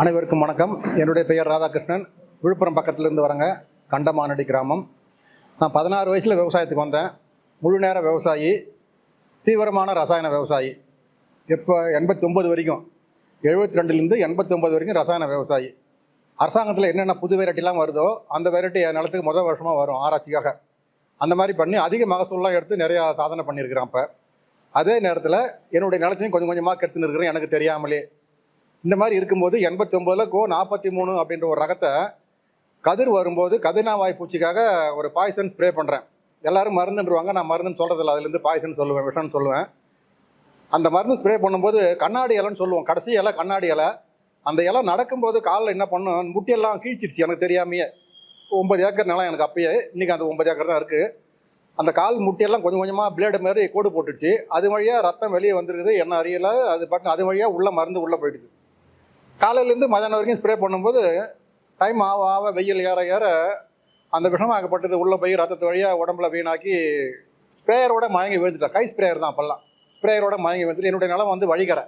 அனைவருக்கும் வணக்கம். என்னுடைய பெயர் ராதாகிருஷ்ணன். விழுப்புரம் பக்கத்துலேருந்து வரேங்க கண்டமானடி கிராமம். நான் பதினாறு வயசில் விவசாயத்துக்கு வந்தேன். முழு நேர விவசாயி தீவிரமான ரசாயன விவசாயி. இப்போ எண்பத்தி ஒம்பது வரைக்கும் எழுபத்தி ரெண்டுலேருந்து எண்பத்தி ஒம்பது வரைக்கும் ரசாயன விவசாயி. அரசாங்கத்தில் என்னென்ன புது வெரைட்டிலாம் வருதோ அந்த வெரைட்டி என் நிலத்துக்கு முதல் வருஷமாக வரும் ஆராய்ச்சிக்காக. அந்த மாதிரி பண்ணி அதிக மகசூல்லாம் எடுத்து நிறையா சாதனை பண்ணியிருக்கிறேன் அப்போ. அதே நேரத்தில் என்னுடைய நிலத்தையும் கொஞ்சம் கொஞ்சமாக கெடுத்துன்னு இருக்கிறேன் எனக்கு தெரியாமலே. இந்த மாதிரி இருக்கும்போது எண்பத்தி ஒம்போதில் கோ நாற்பத்தி மூணு அப்படின்ற ஒரு ரகத்தை கதிர் வரும்போது கதிர்னாவாய் பூச்சிக்காக ஒரு பாய்சன் ஸ்ப்ரே பண்ணுறேன் எல்லாரும் மருந்துன்றவாங்க. நான் மருந்துன்னு சொல்கிறதில்ல அதுலேருந்து பாய்சன் சொல்லுவேன் விஷம்னு சொல்லுவேன். அந்த மருந்து ஸ்ப்ரே பண்ணும்போது கண்ணாடி இலைன்னு சொல்லுவோம். கடைசி இலை கண்ணாடி இலை. அந்த இலை நடக்கும்போது காலில் என்ன பண்ணும் முட்டியெல்லாம் கீழ்ச்சிடுச்சு எனக்கு தெரியாமையே. ஒன்பது ஏக்கர் நிலம் எனக்கு அப்பயே. இன்றைக்கி அந்த ஒன்பது ஏக்கர் தான் இருக்குது அந்த கால் முட்டியெல்லாம் கொஞ்சம் கொஞ்சமாக பிளேடு மாதிரி கோடு போட்டுடுச்சு. அது வழியாக ரத்தம் வெளியே வந்துருக்குது. என்ன அறியலை. அது பாட்டு அது வழியாக உள்ளே மருந்து உள்ளே போயிடுது. காலையிலேருந்து மதியானம் வரைக்கும் ஸ்ப்ரே பண்ணும்போது டைம் ஆக ஆக வெயில் ஏற ஏற அந்த விஷமாகப்பட்டது உள்ளே போய் ரத்தத்து வழியாக உடம்புல வீணாக்கி ஸ்ப்ரேயரோட மயங்கி விழுந்துட்டேன். கை ஸ்ப்ரேயர் தான் அப்பெல்லாம். ஸ்ப்ரேயரோட மயங்கி விழுந்துட்டு என்னுடைய நிலம் வந்து வழிகரை.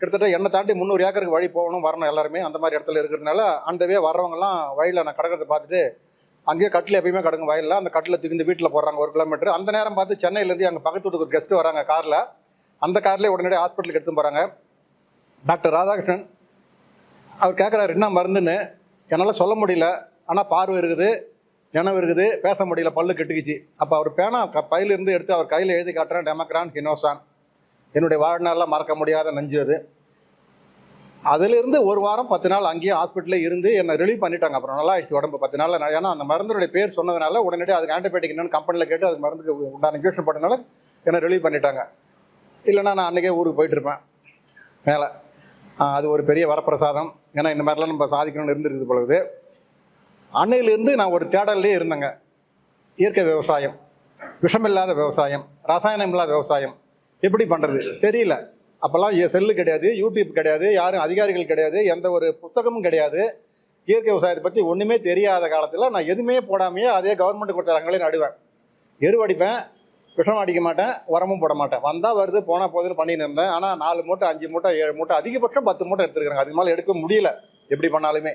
கிட்டத்தட்ட என்னை தாண்டி முந்நூறு ஏக்கருக்கு வழி போகணும் வரணும் எல்லாருமே அந்த மாதிரி இடத்துல இருக்கிறதுனால அந்த வே வர்றவங்கலாம் வயலில் நான் கிடக்கிறத பார்த்துட்டு அங்கேயே கட்டில் எப்பயுமே கிடக்கும் வயலில். அந்த கட்டில் தூக்கி வீட்டில் போடுறாங்க ஒரு கிலோமீட்டர் அந்த நேரம் பார்த்து சென்னையிலேருந்து எங்கள் பக்கத்து வீட்டுக்கு ஒரு கெஸ்ட்டு வராங்க காரில் அந்த கார்லேயே உடனடியாக ஹாஸ்பிட்டலுக்கு எடுத்து போகிறாங்க டாக்டர் ராதாகிருஷ்ணன் அவர் கேட்குறாரு என்ன மருந்துன்னு? என்னால் சொல்ல முடியல. ஆனால் பார்வை இருக்குது நினைவு இருக்குது பேச முடியல பல்லு கெட்டுக்குச்சு. அப்போ அவர் பேனா க பையிலிருந்து எடுத்து அவர் கையில் எழுதி காட்டுறேன் டெமக்ரான் கினோசான். என்னுடைய வாழ்நாளில் மறக்க முடியாத நஞ்சு அது. அதிலிருந்து ஒரு வாரம் பத்து நாள் அங்கேயே ஹாஸ்பிட்டலே இருந்து என்னை ரிலீவ் பண்ணிட்டாங்க. அப்புறம் நல்லா ஆயிடுச்சு உடம்பு பத்து நாளில். ஏன்னா அந்த மருந்துடைய பேர் சொன்னதுனால உடனடியாக அதுக்கு ஆன்டிபயோட்டிக் என்னன்னு கம்பெனியில் கேட்டு அது மருந்துக்கு உண்டான இன்ஜெக்ஷன் போட்டதுனால என்னை ரிலீவ் பண்ணிட்டாங்க. இல்லைன்னா நான் அன்றைக்கே ஊருக்கு போயிட்டுருப்பேன் மேலே. அது ஒரு பெரிய வரப்பிரசாதம். ஏன்னா இந்த மாதிரிலாம் நம்ம சாதிக்கணும்னு இருந்திருக்கு பொழுது அன்னையிலேருந்து நான் ஒரு தேடல்லே இருந்தேங்க. இயற்கை விவசாயம் விஷமில்லாத விவசாயம் ரசாயனம் இல்லாத விவசாயம். எப்படி பண்ணுறது தெரியல. அப்போல்லாம் செல்லு கிடையாது யூடியூப் கிடையாது யாரும் அதிகாரிகள் கிடையாது எந்த ஒரு புத்தகமும் கிடையாது. இயற்கை விவசாயத்தை பற்றி ஒன்றுமே தெரியாத காலத்தில் நான் எதுவுமே போடாமையே அதே கவர்மெண்ட் கொடுத்த ரங்களே நடுவேன். எருவடிப்பேன் விஷம் அடிக்க மாட்டேன் உரமும் போட மாட்டேன். வந்தால் வருது போனால் போகுதுன்னு பண்ணின்னு இருந்தேன். ஆனால் நாலு மூட்டை அஞ்சு மூட்டை ஏழு மூட்டை அதிகபட்சம் பத்து மூட்டை எடுத்துருக்காங்க அதுக்கு மேலே எடுக்க முடியல. எப்படி பண்ணாலுமே.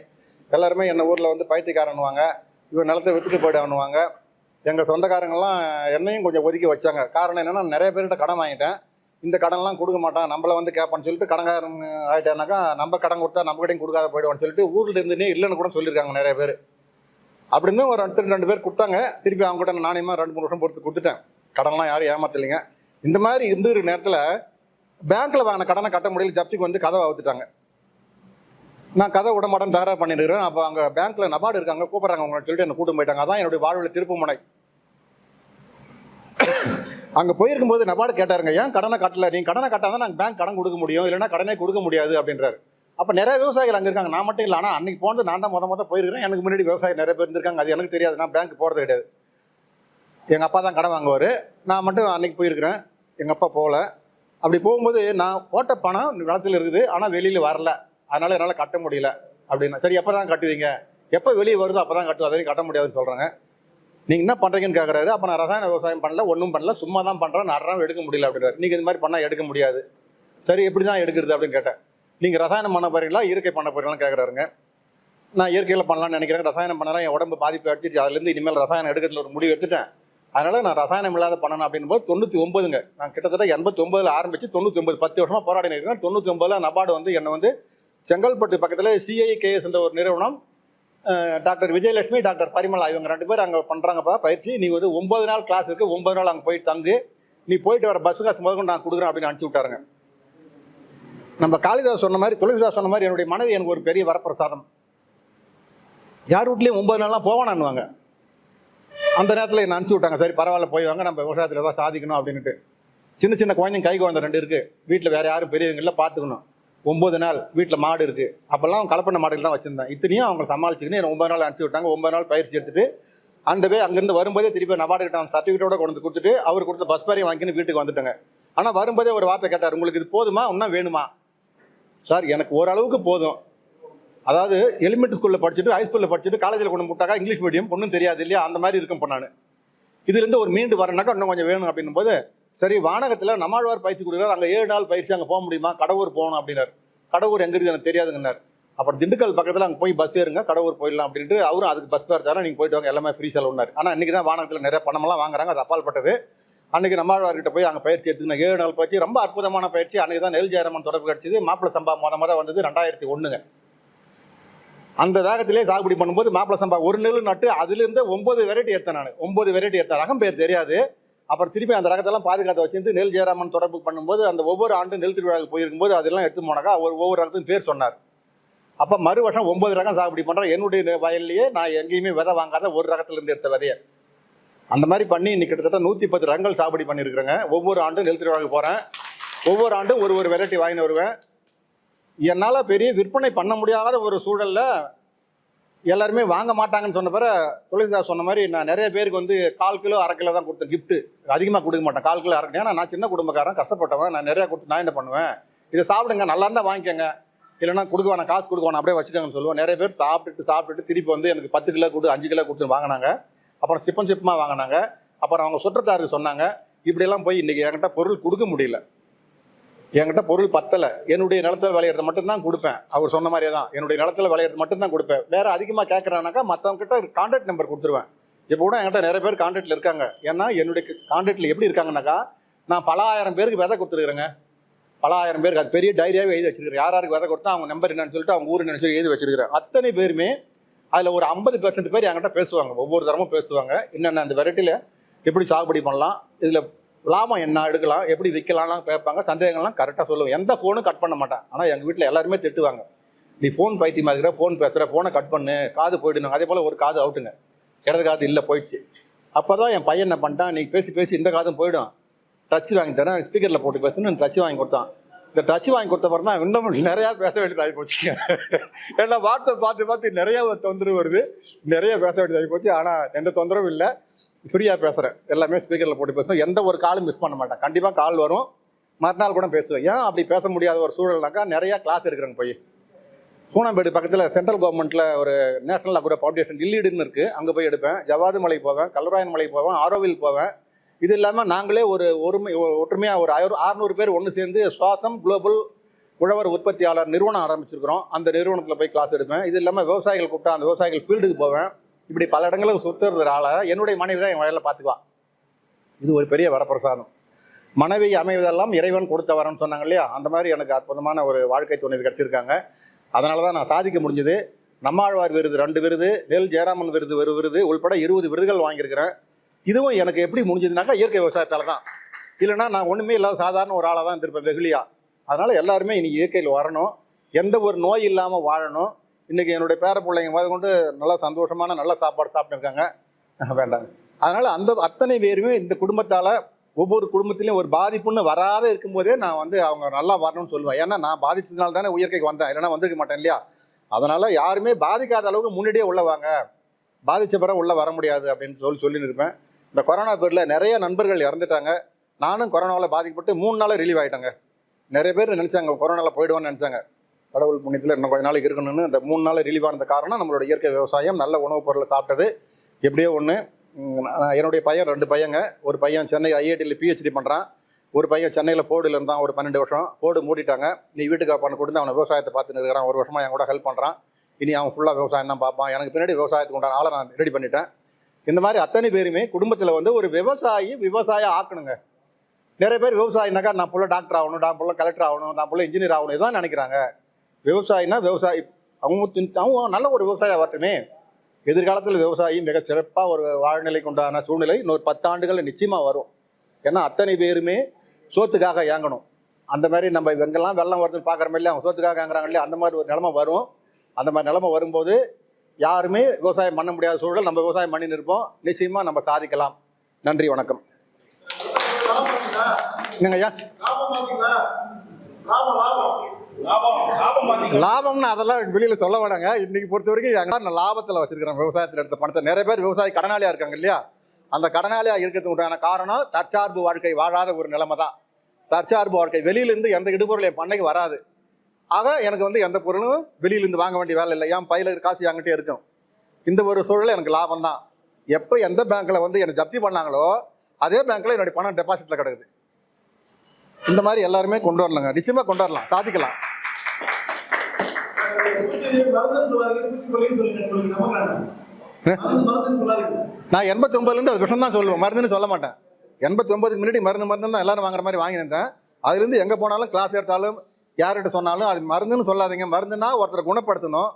எல்லாருமே என்ன ஊரில் வந்து பைத்தியக்காரன்னுவாங்க. இவன் நிலத்தை விற்றுட்டு போயிடுவானுவாங்க எங்கள் சொந்தக்காரங்கெல்லாம் என்னையும் கொஞ்சம் ஒதுக்கி வச்சாங்க. காரணம் என்னென்னா நிறைய பேர்கிட்ட கடன் வாங்கிட்டேன். இந்த கடன்லாம் கொடுக்க மாட்டான். நம்மள வந்து கேட்பான்னு சொல்லிட்டு கடங்காரன் ஆகிட்டேனாக்கா நம்ம கடன் கொடுத்தா நம்ம கடையும் கொடுக்காத போயிடுவான்னு சொல்லிட்டு ஊரில் இருந்துனே இல்லைன்னு கூட சொல்லியிருக்காங்க நிறைய பேர். அப்படின்னு ஒரு அடுத்த ரெண்டு பேர் கொடுத்தாங்க. திருப்பி அவங்க கூட நாணயமாக ரெண்டு மூணு வருஷம் பொறுத்து கொடுத்துட்டேன். கடன்லாம் யாரும் ஏமாத்தலைங்க. இந்த மாதிரி இருந்துற நேரத்தில் பேங்க்கில் வாங்கின கடனை கட்ட முடியல ஜப்திக்கு வந்து கதவை அவுத்துட்டாங்க. நான் கதை விட மாட்டேன் தகராறு பண்ணிருக்கிறேன். அப்போ அங்கே பேங்க்கில் நபார்டு இருக்காங்க கூப்பிட்றாங்க உங்களை சொல்லிட்டு என்னை கூட்டு போயிட்டாங்க. அதான் என்னுடைய வாழ்வில் திருப்புமுனை அங்கே போயிருக்கும்போது நபார்டு கேட்டாருங்க ஏன் கடனை கட்டல? நீங்கள் கடனை கட்டாதான் நாங்கள் பேங்க் கடன் கொடுக்க முடியும். இல்லைன்னா கடனே கொடுக்க முடியாது அப்படின்றாரு. அப்போ நிறைய விவசாயிகள் அங்கே இருக்காங்க. நான் மட்டும் இல்லை ஆனால் அன்றைக்கி போனது நான் தான் மொதல் மொதல் போயிருக்கிறேன். எனக்கு முன்னாடி விவசாயி நிறைய பேர் இருந்திருக்காங்க. அது எனக்கு தெரியாது. நான் பேங்க் போகிறது கிடையாது. எங்கள் அப்பா தான் கடன் வாங்குவார். நான் மட்டும் அன்னைக்கு போயிருக்கிறேன். எங்கள் அப்பா போகல. அப்படி போகும்போது நான் போட்ட பணம் நிலத்தில் இருக்குது. ஆனால் வெளியில் வரல. அதனால் என்னால் கட்ட முடியல அப்படின்னா சரி எப்போ தான் கட்டுவீங்க? எப்போ வெளியே வருதோ அப்போ தான் கட்டுவோம் அதையும் கட்ட முடியாதுன்னு சொல்கிறாங்க நீங்கள் என்ன பண்ணுறீங்கன்னு கேட்குறாரு அப்போ நான் ரசாயன விவசாயம் பண்ணல ஒன்றும் பண்ணல. சும்மா தான் பண்ணுறேன் நடுறோம் எடுக்க முடியல அப்படின்றாரு. நீங்கள் இந்த மாதிரி பண்ணால் எடுக்க முடியாது. சரி எப்படி தான் எடுக்கிறது அப்படின்னு கேட்டேன். நீங்கள் ரசாயனம் பண்ண போறீங்களா? இயற்கை பண்ண போறீங்களான்னு கேட்குறாருங்க நான் இயற்கையில் பண்ணலாம்னு நினைக்கிறேன். ரசாயனம் பண்ணலாம். என் உடம்பு பாதிப்பு அடிச்சிட்டு அதுலேருந்து இனிமேல் ரசாயனம் எடுக்கிறதுல ஒரு முடிவு எடுத்துட்டேன். அதனால் நான் ரசாயனம் இல்லாத பண்ணணும் அப்படின்னு போது தொண்ணூற்றி ஒம்பதுங்க நான் கிட்டத்தட்ட எண்பத்தி ஒம்பதில் ஆரம்பித்து தொண்ணூற்றி ஒம்பது பத்து வருஷமாக போராடி இருக்கேன். தொண்ணூற்றி ஒம்பதில் நபார்டு வந்து என்னை வந்து செங்கல்பட்டு பக்கத்தில் சிஐகேஎஸ் என்ற ஒரு நிறுவனம் டாக்டர் விஜயலட்சுமி டாக்டர் பரிமளா இவங்க ரெண்டு பேர் அங்கே பண்ணுறாங்கப்பா பயிற்சி. நீ வந்து ஒம்பது நாள் கிளாஸ் இருக்குது ஒம்பது நாள் அங்கே போயிட்டு தங்கு. நீ போயிட்டு வர பஸ் காசு முதல்ல நான் கொடுக்குறேன் அப்படின்னு அனுப்பிச்சி விட்டாருங்க. நம்ம காளிதாஸ் சொன்ன மாதிரி துளசிதாஸ் சொன்ன மாதிரி என்னுடைய மனைவி எனக்கு ஒரு பெரிய வரப்பிரசாதம். யார் வீட்லேயும் ஒம்பது நாள்லாம் போவானான்னுவாங்க. அந்த நேரத்தில் என்ன அனுப்பிச்சி விட்டாங்க. சரி பரவாயில்ல போய் வாங்க நம்ம விவசாயத்தில் ஏதாவது சாதிக்கணும் அப்படின்ட்டு சின்ன சின்ன குழந்தைங்க கை குழந்தை ரெண்டு இருக்குது வீட்டில் வேறு யாரும் பெரியவங்கள பார்த்துக்கணும். ஒம்பது நாள் வீட்டில் மாடு இருக்குது அப்போல்லாம் கலப்பண்ண மாடுகள் தான் வச்சுருந்தேன் இத்தனையும் அவங்க சமாளிச்சுக்கின்னு என்ன ஒன்பது நாள் அனுப்பிச்சி விட்டாங்க. ஒன்பது நாள் பயிற்சி எடுத்துட்டு அந்த போய் அங்கேருந்து வரும்போதே திருப்பி நபார்டு கிட்ட அவன் சர்டிஃபிகேட்டோட கொண்டு கொடுத்துட்டு அவர் கொடுத்த பஸ் பாரியை வாங்கின்னு வீட்டுக்கு வந்துட்டாங்க. ஆனால் வரும்போதே ஒரு வார்த்தை கேட்டார். உங்களுக்கு இது போதுமா? இன்னும் வேணுமா? சார் எனக்கு ஓரளவுக்கு போதும். அதாவது எலிமெண்ட்ரி ஸ்கூலில் படிச்சுட்டு ஹை ஸ்கூலில் படிச்சுட்டு காலேஜில் கொண்டு போட்டாக்கா இங்கிலீஷ் மீடியம் ஒன்றும் தெரியாது இல்லையா? அந்த மாதிரி இருக்கும் இப்போ நான் இதுலேருந்து ஒரு மீண்டு வரனாக்கா இன்னும் கொஞ்சம் வேணும் அப்படின்னும் போது சரி வானகத்தில் நம்மாழ்வார் பயிற்சி கொடுக்குறாரு. அங்கே ஏழு நாள் பயிற்சி அங்கே போக முடியுமா? கடவுர் போகணும் அப்படின்னாரு. கடவுர் எங்கே இருக்குது எனக்கு தெரியாதுங்கன்னார். அப்புறம் திண்டுக்கல் பக்கத்தில் அங்கே போய் பஸ் ஏறுங்க கடவுர் போயிடலாம் அப்படின்ட்டு அவரும் அதுக்கு பஸ் பேர் தரேன் நீங்கள் போயிட்டு வாங்க எல்லாமே ஃப்ரீ செலவுனார் ஆனால் இன்றைக்கி தான் வானகத்தில் நிறைய பணமெல்லாம் வாங்குறாங்க அது அப்பால்பட்டது. அன்றைக்கி நம்மாழ்வார்கிட்ட போய் அங்கே பயிற்சி எடுத்துக்கணும் ஏழு நாள் பயிற்சி ரொம்ப அற்புதமான பயிற்சி. அன்றைக்கி தான் நெல் ஜெயரமன் தொடர்பு கிடச்சிது. மாப்பிள சம்பா மொத மொதல் வந்தது ரெண்டாயிரத்தி ஒன்றுங்க அந்த ராகத்திலே சாகுபடி பண்ணும்போது மாப்பிள சம்பா ஒரு நெல் நட்டு அதுலேருந்து ஒன்பது வெரைட்டி எடுத்தேன் நான். ஒன்பது வெரைட்டி எடுத்தேன். ரகம் பேர் தெரியாது. அப்புறம் திருப்பி அந்த ரகத்தெல்லாம் பாதுகாத்து வச்சிருந்து நெல் ஜெயராமன் தொடர்பு பண்ணும்போது அந்த ஒவ்வொரு ஆண்டும் நெல் திருவிழாவுக்கு போயிருக்கும்போது அதெல்லாம் எடுத்து போனாக்கா ஒரு ஒவ்வொரு ரகத்துக்கும் பேர் சொன்னார். அப்போ மறு வருஷம் ஒன்பது ரகம் சாகுபடி பண்ணுறேன் என்னுடைய வயல்லையே நான் எங்கேயுமே விதை வாங்காத ஒரு ரகத்துலேருந்து எடுத்த விதையை. அந்த மாதிரி பண்ணி இன்னைக்கு கிட்டத்தட்ட நூற்றி பத்து ரகங்கள் சாகுபடி பண்ணியிருக்கிறேங்க. ஒவ்வொரு ஆண்டும் நெல் திருவிழாவுக்கு போகிறேன் ஒவ்வொரு ஆண்டும் ஒரு ஒரு வெரைட்டி வாங்கின்னு வருவேன். என்னால் பெரிய விற்பனை பண்ண முடியாத ஒரு சூழலில் எல்லாருமே வாங்க மாட்டாங்கன்னு சொன்ன பிறகு தொழில்தார் சொன்ன மாதிரி நான் நிறைய பேருக்கு வந்து கால் கிலோ அரை கிலோ தான் கொடுத்தேன் கிஃப்ட்டு அதிகமாக கொடுக்க மாட்டேன். கால் கிலோ அரை ஏன்னா நான் சின்ன குடும்பக்காரன் கஷ்டப்பட்டவன். நான் நிறையா கொடுத்து நான் என்ன பண்ணுவேன்? இதை சாப்பிடுங்க. நல்லா இருந்தால் வாங்கிக்கோங்க. இல்லைனா கொடுக்க வேணாம் காசு கொடுக்க வேணாம் அப்படியே வச்சுக்கோங்கன்னு சொல்லுவேன். நிறைய பேர் சாப்பிட்டுட்டு சாப்பிட்டுட்டு திருப்பி வந்து எனக்கு பத்து கிலோ கொடு அஞ்சு கிலோ கொடுத்து வாங்கினாங்க. அப்புறம் சிப்பம் சிப்பமாக வாங்கினாங்க. அப்புறம் அவங்க சுற்றத்தாருக்கு சொன்னாங்க. இப்படியெல்லாம் போய் இன்றைக்கி என்கிட்ட பொருள் கொடுக்க முடியல. என்கிட்ட பொருள் பத்தலை. என்னுடைய நிலத்துல விளையிறது மட்டும்தான் கொடுப்பேன். அவர் சொன்ன மாதிரியே தான். என்னுடைய நிலத்துல விளையிறது மட்டும்தான் கொடுப்பேன். வேற அதிகமாக கேட்குறானாக்கா மற்றவங்க கிட்ட கான்டாக்ட் நம்பர் கொடுத்துருவேன். இப்போ கூட என்கிட்ட நிறைய பேர் கான்டாக்டில் இருக்காங்க. ஏன்னா என்னுடைய கான்டாக்டில் எப்படி இருக்காங்கனாக்கா நான் பல ஆயிரம் பேருக்கு விதை கொடுத்துருக்குறேங்க. பல ஆயிரம் பேருக்கு. அது பெரிய டைரியாகவே எழுதி வச்சிருக்கிறேன். யார் யாருக்கு விதை கொடுத்தா அவங்க நம்பர் என்னன்னு சொல்லிட்டு அவங்க ஊர் என்னன்னு சொல்லி எழுதி வச்சிருக்கிறேன். அத்தனை பேருமே அதில் ஒரு ஐம்பது பெர்சன்ட் பேர் என்கிட்ட பேசுவாங்க. ஒவ்வொரு தரமும் பேசுவாங்க. என்னென்ன அந்த வெரைட்டியில் எப்படி சாகுபடி பண்ணலாம் இதில் லாபம் என்ன எடுக்கலாம் எப்படி விற்கலாம்லாம் கேட்பாங்க. சந்தேகங்கள்லாம் கரெக்டாக சொல்லுவேன். எந்த ஃபோனும் கட் பண்ண மாட்டேன். ஆனால் எங்கள் வீட்டில் எல்லாருமே திட்டுவாங்க. நீ ஃபோன் பைத்தியமா இருக்கிற ஃபோன் பேசுகிற ஃபோனை கட் பண்ணு காது போயிடுங்க அதே போல் ஒரு காது அவுட்டுங்க இடது காது இல்லை போயிடுச்சு. அப்போ தான் என் பையன் என்ன பண்ணிட்டான் நீ பேசி பேசி இந்த காதும் போயிடும். டச்சு வாங்கி தரேன் ஸ்பீக்கரில் போட்டு பேசுன்னு டச்சு வாங்கி கொடுத்தான். இந்த டச் வாங்கி கொடுத்தப்பறம் தான் இன்னும் நிறையா பேச வேண்டியதாகி போச்சு. ஏன்னா வாட்ஸ்அப் பார்த்து பார்த்து நிறைய தொந்தரவு வருது. நிறைய பேச வேண்டியதாகி போச்சு. ஆனால் எந்த தொந்தரவும் இல்லை. ஃப்ரீயாக பேசுகிறேன் எல்லாமே ஸ்பீக்கரில் போட்டு பேசுவேன். எந்த ஒரு காலும் மிஸ் பண்ண மாட்டேன். கண்டிப்பாக கால் வரும். மறுநாள் கூட பேசுவேன். ஏன் அப்படி பேச முடியாத ஒரு சூழல்னாக்கா நிறையா கிளாஸ் எடுக்கிறேங்க போய். சூனாம்பேடு பக்கத்தில் சென்ட்ரல் கவர்மெண்ட்டில் ஒரு நேஷனல் அக்ரோ ஃபவுண்டேஷன் இல்லீடுன்னு இருக்குது அங்கே போய் எடுப்பேன். ஜவாது மலை போவேன். கல்லூராயன் மலை போவேன். ஆரோவில் போவேன். இது இல்லாமல் நாங்களே ஒரு ஒருமை ஒற்றுமையாக ஒரு ஆயிரம் அறுநூறு பேர் ஒன்று சேர்ந்து சுவாசம் குளோபல் உழவர் உற்பத்தியாளர் நிறுவனம் ஆரம்பிச்சிருக்கிறோம். அந்த நிறுவனத்தில் போய் கிளாஸ் எடுப்பேன். இது இல்லாமல் விவசாயிகள் கூப்பிட்டா அந்த விவசாயிகள் ஃபீல்டுக்கு போவேன். இப்படி பல இடங்களுக்கு சுற்றுறதுனால என்னுடைய மனைவி தான் என் வயலில் பார்த்துக்குவா இது ஒரு பெரிய வரப்பிரசாதம். மனைவி அமைவதெல்லாம் இறைவன் கொடுத்த வரம்னு சொன்னாங்க இல்லையா? அந்த மாதிரி எனக்கு அற்புதமான ஒரு வாழ்க்கை துணை கிடச்சிருக்காங்க. அதனால தான் நான் சாதிக்க முடிஞ்சது. நம்மாழ்வார் விருது ரெண்டு விருது நெல் ஜெயராமன் விருது ஒரு விருது உள்பட இருபது விருதுகள் வாங்கியிருக்கிறேன். இதுவும் எனக்கு எப்படி முடிஞ்சதுனாக்கா இயற்கை விவசாயத்தால் தான் இல்லைன்னா நான் ஒன்றுமே இல்லாத சாதாரண ஒரு ஆளாக தான் இருந்திருப்பேன் வெகுளியா. அதனால் எல்லாருமே இன்னைக்கு இயற்கையில் வரணும். எந்த ஒரு நோய் இல்லாமல் வாழணும். இன்றைக்கி என்னுடைய பேர பிள்ளைங்க முத கொண்டு நல்லா சந்தோஷமான நல்ல சாப்பாடு சாப்பிட்டுருக்காங்க. வேண்டாங்க அதனால் அந்த அத்தனை பேருமே இந்த குடும்பத்தால் ஒவ்வொரு குடும்பத்திலையும் ஒரு பாதிப்புன்னு வராத இருக்கும்போதே நான் வந்து அவங்க நல்லா வரணும்னு சொல்லுவேன். ஏன்னா நான் பாதிச்சதுனால தானே உயிர்க்கைக்கு வந்தேன். இல்லைன்னா வந்திருக்க மாட்டேன் இல்லையா? அதனால் யாருமே பாதிக்காத அளவுக்கு முன்னாடியே உள்ளே வாங்க. பாதித்த பிறகு உள்ளே வர முடியாது அப்படின்னு சொல்லி சொல்லின்னு இருப்பேன். இந்த கொரோனா பேரில் நிறைய நண்பர்கள் இறந்துட்டாங்க. நானும் கொரோனாவில் பாதிக்கப்பட்டு மூணு நாள் ரிலீவ் ஆகிட்டாங்க நிறைய பேர் நினச்சாங்க கொரோனாவில் போயிடுவான்னு நினச்சாங்க. கடவுள் புண்ணியத்தில் இன்னும் கொஞ்ச நாளைக்கு இருக்கணும்னு இந்த மூணு நாள் ரிலீவ் ஆனது காரணம் நம்மளோட இயற்கை விவசாயம் நல்ல உணவுப் பொருளை சாப்பிட்டது. எப்படியோ ஒன்று என்னுடைய பையன் ரெண்டு பையங்க. ஒரு பையன் சென்னை ஐஐடியில் பிஹெச்டி பண்ணுறான் ஒரு பையன் சென்னையில் ஃபோர்டில் இருந்தான் ஒரு பன்னெண்டு வருஷம். ஃபோர்டு மூடிட்டாங்க. நீ வீட்டுக்கு பண்ண கொடுத்து அவனை விவசாயத்தை பார்த்துன்னு இருக்கிறான். ஒரு வருஷமாக என் கூட ஹெல்ப் பண்ணுறான் இனி அவன் ஃபுல்லாக விவசாயம் தான் பார்ப்பான். எனக்கு பின்னாடி விவசாயத்துக்கு உண்டான ஆளை நான் ரெடி பண்ணிட்டேன். இந்த மாதிரி அத்தனை பேருமே குடும்பத்தில் வந்து ஒரு விவசாயி விவசாயம் ஆக்கணுங்க. நிறைய பேர் விவசாயினாக்கா நான் புள்ள டாக்டர் ஆகணும் நான் புள்ள கலெக்டர் ஆகணும் நான் புள்ள இன்ஜினியர் ஆகணும் இதான் நினைக்கிறாங்க. விவசாயினா விவசாயி. அவங்க தின்- அவங்க நல்ல ஒரு விவசாயம் வரட்டுமே எதிர்காலத்தில் விவசாயி மிக சிறப்பாக ஒரு வாழ்நிலைக்கு உண்டான சூழ்நிலை இன்னொரு பத்தாண்டுகள் நிச்சயமாக வரும். ஏன்னா அத்தனை பேருமே சோத்துக்காக ஏங்கணும் அந்த மாதிரி நம்ம எங்கெல்லாம் வெள்ளம் வருதுன்னு பார்க்குற மாதிரி அவங்க சோத்துக்காக ஏங்குறாங்க இல்லையா? அந்த மாதிரி ஒரு நிலமை வரும். அந்த மாதிரி நிலமை வரும்போது யாருமே விவசாயம் பண்ண முடியாத சூழல் நம்ம விவசாயம் பண்ணின்னு இருப்போம். நிச்சயமாக நம்ம சாதிக்கலாம். நன்றி வணக்கம். என்னங்க ஐயா? லாபம்னு அதெல்லாம் வெளியில சொல்ல வேணாங்க. இன்னைக்கு பொறுத்த வரைக்கும் எங்க நான் லாபத்தில் வச்சிருக்கிறேன் விவசாயத்தில் எடுத்த பணத்தை. நிறைய பேர் விவசாயி கடனாளியா இருக்காங்க இல்லையா? அந்த கடனாளியா இருக்கிறதுக்கு உண்டான காரணம் தற்சார்பு வாழ்க்கை வாழாத ஒரு நிலைமை தான் தற்சார்பு வாழ்க்கை. வெளியிலேருந்து எந்த இடுபொருள் என் பண்ணைக்கு வராது. ஆக எனக்கு வந்து எந்த பொருளும் வெளியிலேருந்து வாங்க வேண்டிய வேலை இல்லை. என் பையில காசு என்கிட்டே இருக்கும். இந்த ஒரு சூழல் எனக்கு லாபம் தான். எப்போ எந்த பேங்க்ல வந்து என்னை ஜப்தி பண்ணாங்களோ அதே பேங்க்ல என்னுடைய பணம் டெபாசிட்ல கிடக்குது. இந்த மாதிரி எல்லாருமே கொண்டு வரலாங்க. நிச்சயமா கொண்டு வரலாம். சாதிக்கலாம். நான் எண்பத்தொம்பதுலேருந்து அது விஷம் தான் சொல்லுவேன். மருந்துன்னு சொல்ல மாட்டேன். எண்பத்தொம்பதுக்கு முன்னாடி மருந்து மருந்து தான் எல்லாரும் வாங்குற மாதிரி வாங்கியிருந்தேன். அதுலேருந்து எங்கே போனாலும் கிளாஸ் எடுத்தாலும் யார்கிட்ட சொன்னாலும் அது மருந்துன்னு சொல்லாதீங்க. மருந்துன்னா ஒருத்தரை குணப்படுத்தணும்.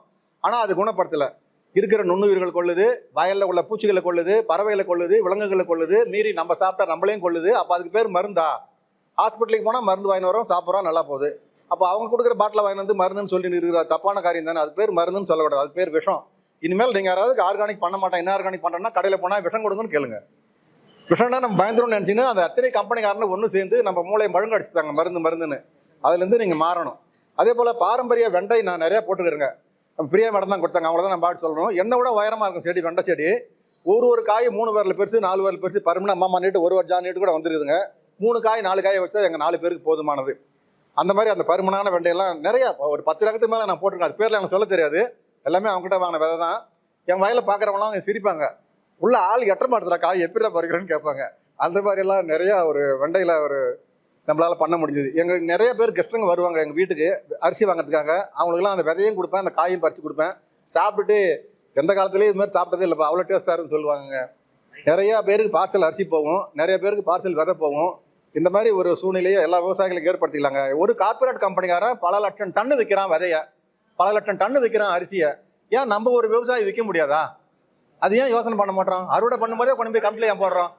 ஆனால் அது குணப்படுத்தலை. இருக்கிற நுண்ணுயிர்கள் கொள்ளுது வயலில் உள்ள பூச்சிகளை கொள்ளுது பறவைகளை கொள்ளுது விலங்குகளை கொள்ளுது மீறி நம்ம சாப்பிட்டா நம்மளையும் கொள்ளுது. அப்போ அதுக்கு பேர் மருந்தா? ஹாஸ்பிட்டலுக்கு போனால் மருந்து வாங்கி வரோம் சாப்பிட்றோம் நல்லா போகுது. அப்போ அவங்க கொடுக்குற பாட்டில் வாங்கி வந்து மருந்துன்னு சொல்லி இருக்கிற தப்பான காரியம் தானே. அது பேர் மருந்துன்னு சொல்லக்கூடாது. அது பேர் விஷம். இனிமேல் நீங்கள் யாராவது ஆர்கானிக் பண்ண மாட்டேன் என்ன ஆர்கானிக் பண்ணுறேன்னா கடையில் போனால் விஷம் கொடுங்கன்னு கேளுங்க. விஷம்னா நம்ம பயந்துரும்னு நினச்சின்னு அந்த அத்தனை கம்பெனிக்காரனு ஒன்று சேர்ந்து நம்ம மூளையை மழுங்க அடிச்சுட்டாங்க மருந்து மருந்துன்னு. அதுலேருந்து நீங்கள் மாறணும். அதே போல் பாரம்பரிய வெண்டை நான் நிறையா போட்டுக்கிறேங்க நம்ம பிரியா மேடம் தான் கொடுத்தாங்க அவங்கள தான் நான் பாட்டு சொல்கிறோம் என்ன விட உயரமாக இருக்கும் செடி வெண்டை செடி. ஒரு ஒரு காய் மூணு வரல பெருசு நாலு வரல பெருசு பருமனா அம்மா நீட்டு ஒரு வருஷம் நீட்டு கூட வந்துருக்குதுங்க மூணு காய் நாலு காய் வச்சா எங்கள் நாலு பேருக்கு போதுமானது. அந்த மாதிரி அந்த பருமனான வெண்டையெல்லாம் நிறையா ஒரு பத்து ரகத்துக்கு மேலே நான் போட்டிருக்கேன். அது பேரில் எனக்கு சொல்ல தெரியாது. எல்லாமே அவங்ககிட்ட வாங்கின விதை தான். என் வயலில் பார்க்குறவங்களாம் சிரிப்பாங்க. உள்ள ஆள் எட்ட மாட்டுறா காய் எப்படி பறிக்கிறேன்னு கேட்பாங்க. அந்த மாதிரிலாம் நிறையா ஒரு வெண்டையில் ஒரு நம்மளால் பண்ண முடிஞ்சது. எங்களுக்கு நிறைய பேர் கெஸ்ட்டுங்க வருவாங்க எங்கள் வீட்டுக்கு அரிசி வாங்குறதுக்காக. அவங்களுக்குலாம் அந்த விதையும் கொடுப்பேன் அந்த காயும் பறித்து கொடுப்பேன். சாப்பிட்டுட்டு எந்த காலத்துலேயும் இது மாதிரி சாப்பிட்டதே இல்லைப்பா அவ்வளோ டேஸ்ட்டாக இருக்குன்னு சொல்லுவாங்க நிறையா பேருக்கு பார்சல் அரிசி போகும் நிறைய பேருக்கு பார்சல் விதை போகும். இந்த மாதிரி ஒரு சூழ்நிலையை எல்லா விவசாயிகளுக்கும் ஏற்படுத்திக்கலாங்க. ஒரு கார்ப்பரேட் கம்பெனிக்காரன் பல லட்சம் டன்னு விற்கிறான் விதையை. பல லட்சம் டன்னு விற்கிறான் அரிசியை. ஏன் நம்ம ஒரு விவசாயி விற்க முடியாதா? அது ஏன் யோசனை பண்ண மாட்டோம்? அறுவடை பண்ணும்போதே கொண்டு போய் கம்பெனியில் ஏன் போடுறோம்?